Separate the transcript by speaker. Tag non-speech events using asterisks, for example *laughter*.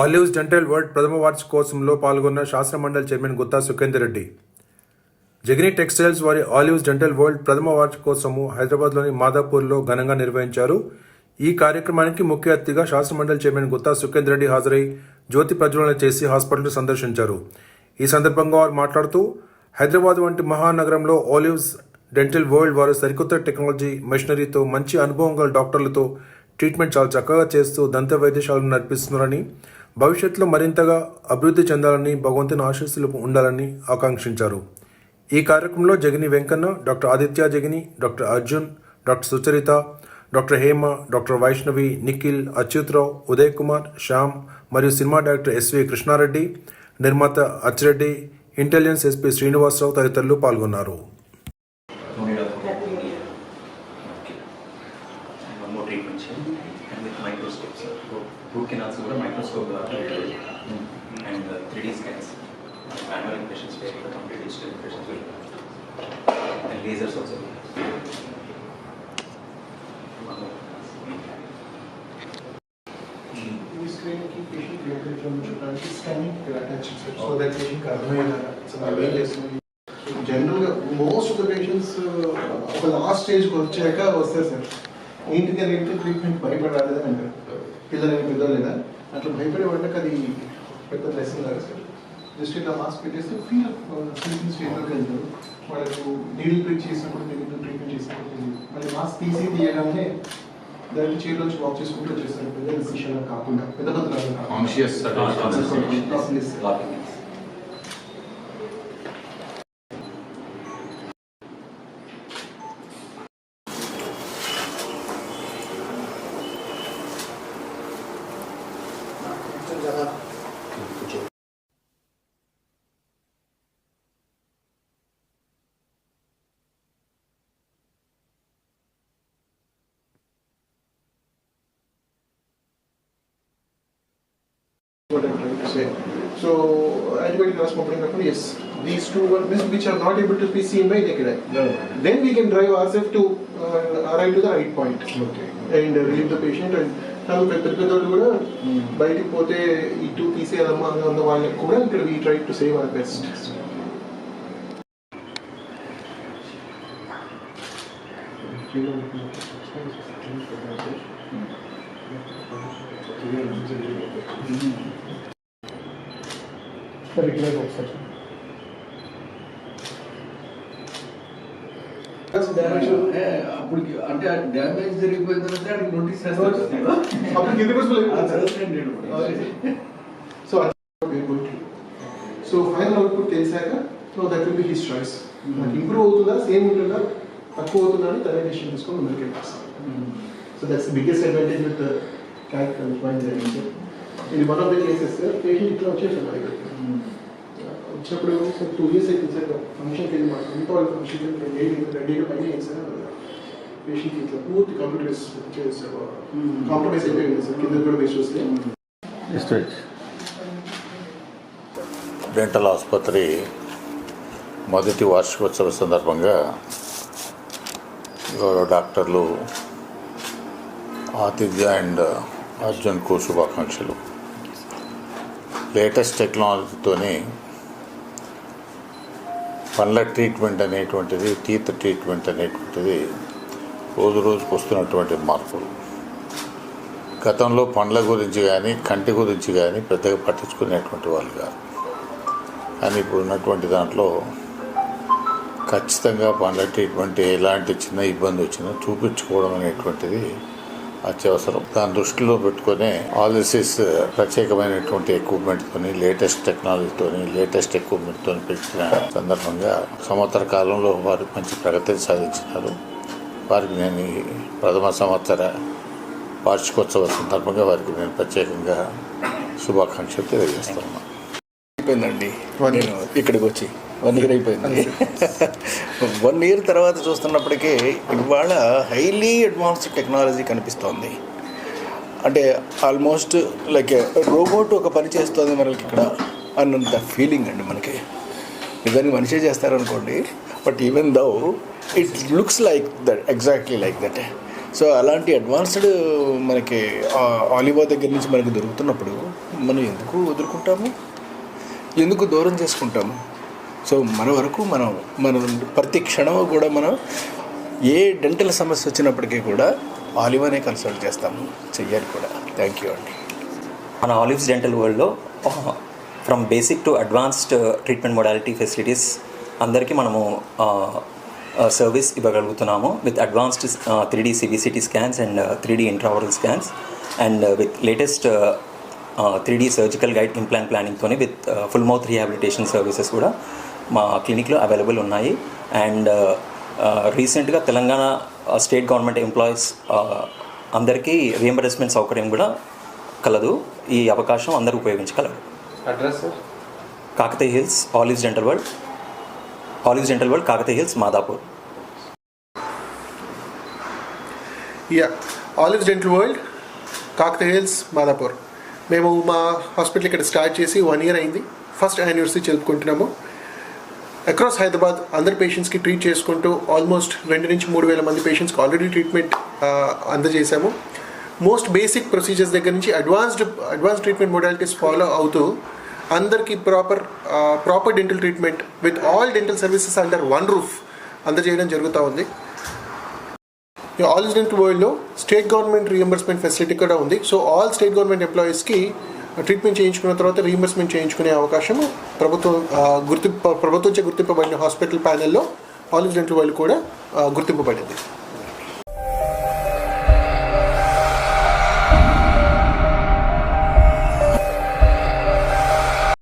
Speaker 1: Olives dental world ప్రథమ వార్షికోత్సవంలో పాల్గొన్న శాసనమండలి చైర్మన్ గుత్తా సుఖేందర్ రెడ్డి. జగనీ టెక్స్టైల్స్ వారి ఆలివ్స్ డెంటల్ వరల్డ్ ప్రథమ వార్షికోత్సవం హైదరాబాద్లోని మాదాపూర్లో ఘనంగా నిర్వహించారు. ఈ కార్యక్రమానికి ముఖ్య అతిథిగా శాసనమండలి చైర్మన్ గుత్తా సుఖేందర్ రెడ్డి హాజరై జ్యోతి ప్రజ్వలన చేసి హాస్పిటల్ సందర్శించారు. ఈ సందర్భంగా వారు మాట్లాడుతూ హైదరాబాద్ వంటి మహానగరంలో ఆలివ్స్ డెంటల్ వరల్డ్ వారు సరికొత్త టెక్నాలజీ మెషినరీతో మంచి అనుభవం గల డాక్టర్లతో ట్రీట్మెంట్ చాలా చక్కగా చేస్తూ దంత వైద్యశాలను నడిపిస్తున్నారని భవిష్యత్తులో మరింతగా అభివృద్ధి చెందాలని భగవంతుని ఆశీస్సులు ఉండాలని ఆకాంక్షించారు. ఈ కార్యక్రమంలో Jagani Venkanna doctor Aditya Jagani doctor Arjun doctor Sucharitha doctor Hema doctor Vaishnavi Nikhil Achyut Rao Uday Kumar Shyam మరియు సినిమా డైరెక్టర్ ఎస్వి కృష్ణారెడ్డి నిర్మాత అచ్చిరెడ్డి ఇంటెలిజెన్స్ ఎస్పీ శ్రీనివాసరావు తదితరులు పాల్గొన్నారు.
Speaker 2: with microscopes. So who root canals over microscope mm. and uh, 3D scans. Manual impressions where the come digital impressions And lasers also.
Speaker 3: General most of the patients last stage को so that patient. ఒక last స్టేజ్కి వచ్చాక వస్తారు sir ఏంటికి ఏంటి treatment భయపడాలి అంటారు. పిల్లలు పిల్లలు లేదా అట్లా భయపడే వాళ్ళకి అది పెద్ద లెసన్ కాదు సార్ జస్ట్ ఇట్లా మాస్క్ పెట్టేస్తే ఫీల్ స్లీపింగ్ స్టేట్లోకి వెళ్తారు. వాళ్ళకు నీడిల్ ప్రిక్ చేసినప్పుడు తెలియదు ట్రీట్మెంట్ చేసినప్పుడు తెలియదు. మళ్ళీ మాస్క్ తీసి తీయగానే దానికి చైర్లోంచి వాక్ చేసుకుంటూ వచ్చేస్తారు. పెద్ద డిసిషన్ కాకుండా. పెద్ద పెద్ద లాగా కాకుండా. what I'm trying to say. So antibody cross pumping yes, these two were which are not able to be seen by naked eye. Then we can drive ourselves to uh, arrive to the right point and uh, relieve the patient and నాకు పెద్ద పెద్దవాళ్ళు కూడా బయటికి పోతే ఇటు తీసేయాలమ్మా అని ఉన్న వాళ్ళకి కూడా ఇక్కడ we try to save our best ఒకసారి
Speaker 4: అప్పుడు అంటే డ్యామేజ్ జరిగిపోయిన తర్వాత notice.
Speaker 3: So so final output తెలిసాక so that will be his choice నాకు ఇంప్రూవ్ అవుతుందా సేమ్ ఉంటుందా తక్కువ అవుతుందా అని తనే డిసిషన్ తీసుకొని ముందుకు వెళ్ళిస్తాను so that's biggest advantage with character mind జరిగింది ఇది one of the cases patient ఇట్లా వచ్చేసాడు మా దగ్గరికి. వచ్చినప్పుడు సార్ టూ ఇయర్స్ అయిపోయింది సార్. ఫంక్షన్కి వెళ్ళి మాకు ఇంత వాళ్ళ ఫంక్షన్కి వెళ్ళి రెడీ రెడీగా పని అయింది సార్. పేషెంట్ ఇట్లా పూర్తి కంప్యూటర్స్ చేస్తారు కాంప్రమైజ్ అయిపోయింది సార్. కింద కూడా వేసి వస్తే
Speaker 5: డెంటల్ ఆసుపత్రి మొదటి వార్షికోత్సవ సందర్భంగా గౌరవ డాక్టర్లు ఆతిథ్య అండ్ అర్జున్కు శుభాకాంక్షలు. లేటెస్ట్ టెక్నాలజీతోనే పండ్ల ట్రీట్మెంట్ అనేటువంటిది టీత్ ట్రీట్మెంట్ అనేటువంటిది రోజు రోజుకు వస్తున్నటువంటి మార్పులు. గతంలో పండ్ల గురించి కానీ కంటి గురించి కానీ పెద్దగా పట్టించుకునేటువంటి వాళ్ళు కాదు. కానీ ఇప్పుడు ఉన్నటువంటి దాంట్లో ఖచ్చితంగా పండ్ల ట్రీట్మెంట్ ఎలాంటి చిన్న ఇబ్బంది వచ్చినా చూపించుకోవడం అనేటువంటిది అత్యవసరం. దాని దృష్టిలో పెట్టుకొని ఆలిసిస్ ప్రత్యేకమైనటువంటి ఎక్విప్మెంట్తోని లేటెస్ట్ టెక్నాలజీతోని లేటెస్ట్ ఎక్విప్మెంట్తో పెట్టిన సందర్భంగా సంవత్సర కాలంలో వారు మంచి ప్రగతిని సాధించినారు. వారికి నేను ప్రథమ సంవత్సర వార్షికోత్సవ సందర్భంగా వారికి నేను ప్రత్యేకంగా శుభాకాంక్షలు తెలియజేస్తున్నాను
Speaker 6: అయిపోయిందండి. నేను ఇక్కడికి వచ్చి. వన్ ఇయర్ అయిపోయింది. *laughs* వన్ ఇయర్ తర్వాత చూస్తున్నప్పటికీ ఇవాళ హైలీ అడ్వాన్స్డ్ టెక్నాలజీ కనిపిస్తోంది. అంటే ఆల్మోస్ట్ లైక్ రోబోట్ ఒక పని చేస్తుంది మనకి ఇక్కడ అన్నంత ఫీలింగ్ అండి మనకి. నిజానికి మనిషే చేస్తారనుకోండి but even though it looks like that exactly like that so అలాంటి అడ్వాన్స్డ్ మనకి ఆలివా దగ్గర నుంచి మనకి దొరుకుతున్నప్పుడు మనం ఎందుకు వదులుకుంటాము? ఎందుకు దూరం చేసుకుంటాము? సో మన వరకు మనం మనం ప్రతి క్షణం కూడా మనం ఏ డెంటల్ సమస్య వచ్చినప్పటికీ కూడా ఆలివనే కన్సల్ట్ చేస్తాము చెయ్యాలి కూడా. థ్యాంక్ యూ అండి.
Speaker 2: మన ఆలివ్స్ డెంటల్ వరల్డ్లో from basic to advanced treatment modality facilities అందరికీ మనము service ఇవ్వగలుగుతున్నాము with advanced three D CBCT scans and three D intraoral scans and with latest three D surgical guide implant ప్లానింగ్తోనే with full mouth rehabilitation services కూడా మా క్లినిక్లో available ఉన్నాయి. And రీసెంట్గా Telangana state government employees అందరికీ reimbursement సౌకర్యం కూడా కలదు. ఈ అవకాశం అందరూ ఉపయోగించగలరు.
Speaker 3: Address sir?
Speaker 2: Kakatiya hills Olives dental world Olives dental world Kakatiya hills Madhapur.
Speaker 3: Yeah Olives dental world Kakatiya hills Madhapur. మేము మా హాస్పిటల్ ఇక్కడ స్టార్ట్ చేసి వన్ ఇయర్ అయింది. ఫస్ట్ యానివర్సరీ జరుపుకుంటున్నాము. అక్రాస్ హైదరాబాద్ అందరి పేషెంట్స్కి ట్రీట్ చేసుకుంటూ ఆల్మోస్ట్ రెండు నుంచి మూడు వేల మంది పేషెంట్స్కి ఆల్రెడీ ట్రీట్మెంట్ అందజేశాము. మోస్ట్ బేసిక్ ప్రొసీజర్స్ దగ్గర నుంచి advanced advance treatment modalities follow అవుతూ అందరికీ proper proper dental treatment with all dental services under one roof అందజేయడం జరుగుతూ ఉంది. ఆల్ డెంటల్ వరల్డ్లో స్టేట్ గవర్నమెంట్ రీఎంబర్స్మెంట్ ఫెసిలిటీ కూడా ఉంది. సో ఆల్ స్టేట్ గవర్నమెంట్ ఎంప్లాయీస్కి ట్రీట్మెంట్ చేయించుకున్న తర్వాత రీఎంబర్స్మెంట్ చేయించుకునే అవకాశం ప్రభుత్వం గుర్తింపు గుర్తింప ప్రభుత్వంచే గుర్తింపబడిన హాస్పిటల్ ప్యానెల్లో ఆల్ డెంటల్ కూడా గుర్తింపబడింది.